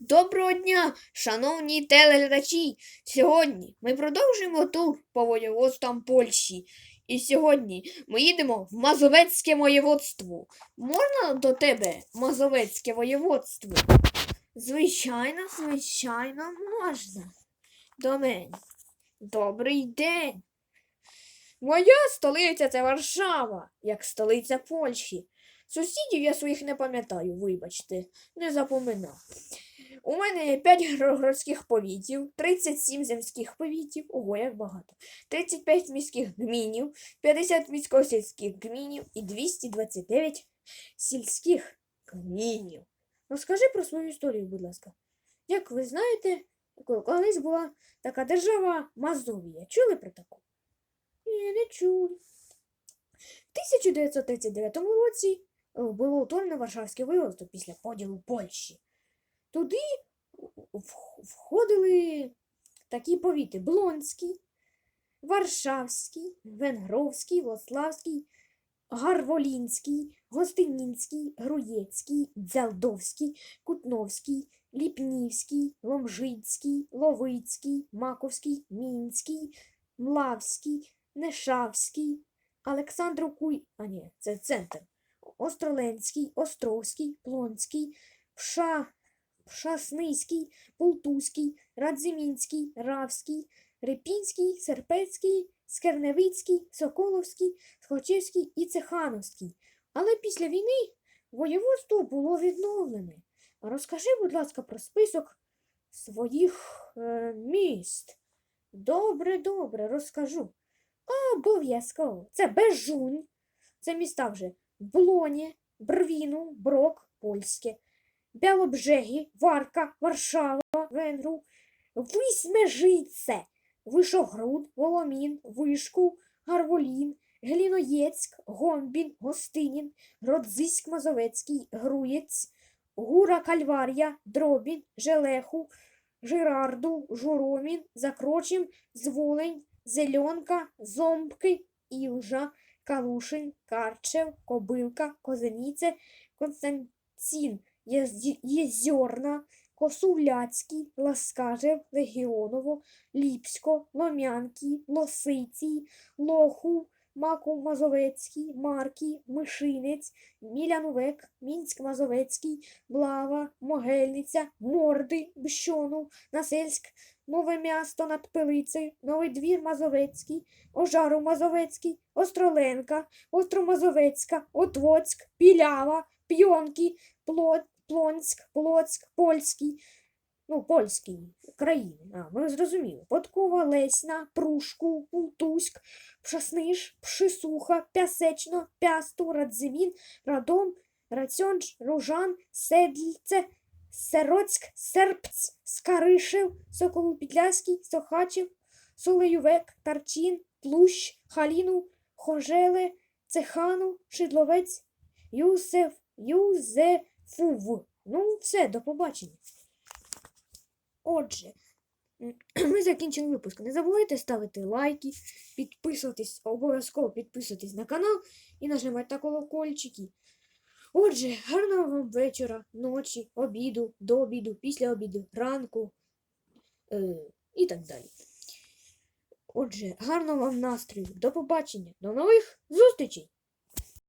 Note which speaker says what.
Speaker 1: Доброго дня, шановні телеглядачі! Сьогодні ми продовжуємо тур по воєводствам Польщі. І сьогодні ми їдемо в Мазовецьке воєводство. Можна до тебе Мазовецьке воєводство? Звичайно, звичайно, можна. До мене. Добрий день. Моя столиця це Варшава, як столиця Польщі. Сусідів я своїх не пам'ятаю, вибачте, не запоминав. У мене 5 городських повітів, 37 земських повітів, ого, як багато, 35 міських гмінів, 50 місько-сільських гмінів і 229 сільських гмінів. Розкажи про свою історію, будь ласка. Як ви знаєте, ко- колись була така держава Мазовія. Чули про таку? Ні, не чули. В 1939 році е, було утворено Варшавське воєводство після поділу Польщі. Туди входили такі повіти: Блонський, Варшавський, Венгровський, Вославський, Гарволінський, Гостинінський, Груєцький, Дзялдовський, Кутновський, Ліпнівський, Ломжицький, Ловицький, Маковський, Мінський, Млавський, Нешавський, Олександрокуй, а ні, це центр. Остроленський, Островський, Плонський, Пша, Пшасницький, Полтузький, Радзимінський, Равський, Репінський, Серпецький, Скерневицький, Соколовський, Схочевський і Цехановський. Але після війни воєводство було відновлене. Розкажи, будь ласка, про список своїх е, міст. Добре, добре, розкажу. Обов'язково. Це Бежунь, це міста вже Блоні, Брвіну, Брок, Польське, Бялобжегі, Варка, Варшава, Венгру, Висмежице, Вишогруд, Воломін, Вишку, Гарволін, Гліноєцьк, Гомбін, Гостинін, Гродзиськ Мазовецький, Груєць, Гура Кальварія, Дробін, Желеху, Жирарду, Журомін, Закрочим, Зволень, Зельонка, Зомбки, Ілжа, Калушин, Карчев, Кобилка, Козеніце, Константин, Єзьорна, Косувляцький, Ласкажев, Легіоново, Ліпсько, Лом'янки, Лосицій, Лоху, Маков Мазовецький, Маркій, Мишинець, Мілянувек, Мінськ Мазовецький, Блава, Могильниця, Морди, Бщонов, Насельськ, Нове місто над Пилицею, Новий двір Мазовецький, Ожару Мазовецький, Остроленка, Остромазовецька, Отвоцьк, Пілява, П'йонки, Плот, Плонськ, Плоцьк, Польський, ну, польський, країни, а, ми зрозуміли. Подкова, Лесна, Прушку, Пултуськ, Пшасниш, Пшисуха, Пясечно, Пясту, Радзимін, Радом, Рацьонж, Ружан, Седльце, Сероцьк, Серпць, Скаришев, Соколопідляський, Сохачів, Солеювек, Тарчин, Плущ, Халіну, Хожеле, Цехану, Шидловець, Юсеф, Юзефув. Ну, все, до побачення. Отже, ми закінчили випуск. Не забувайте ставити лайки, підписуватись, обов'язково підписуватись на канал і нажимати на колокольчики. Отже, гарного вам вечора, ночі, обіду, до обіду, після обіду, ранку е, і так далі. Отже, гарного вам настрою, до побачення, до нових зустрічей!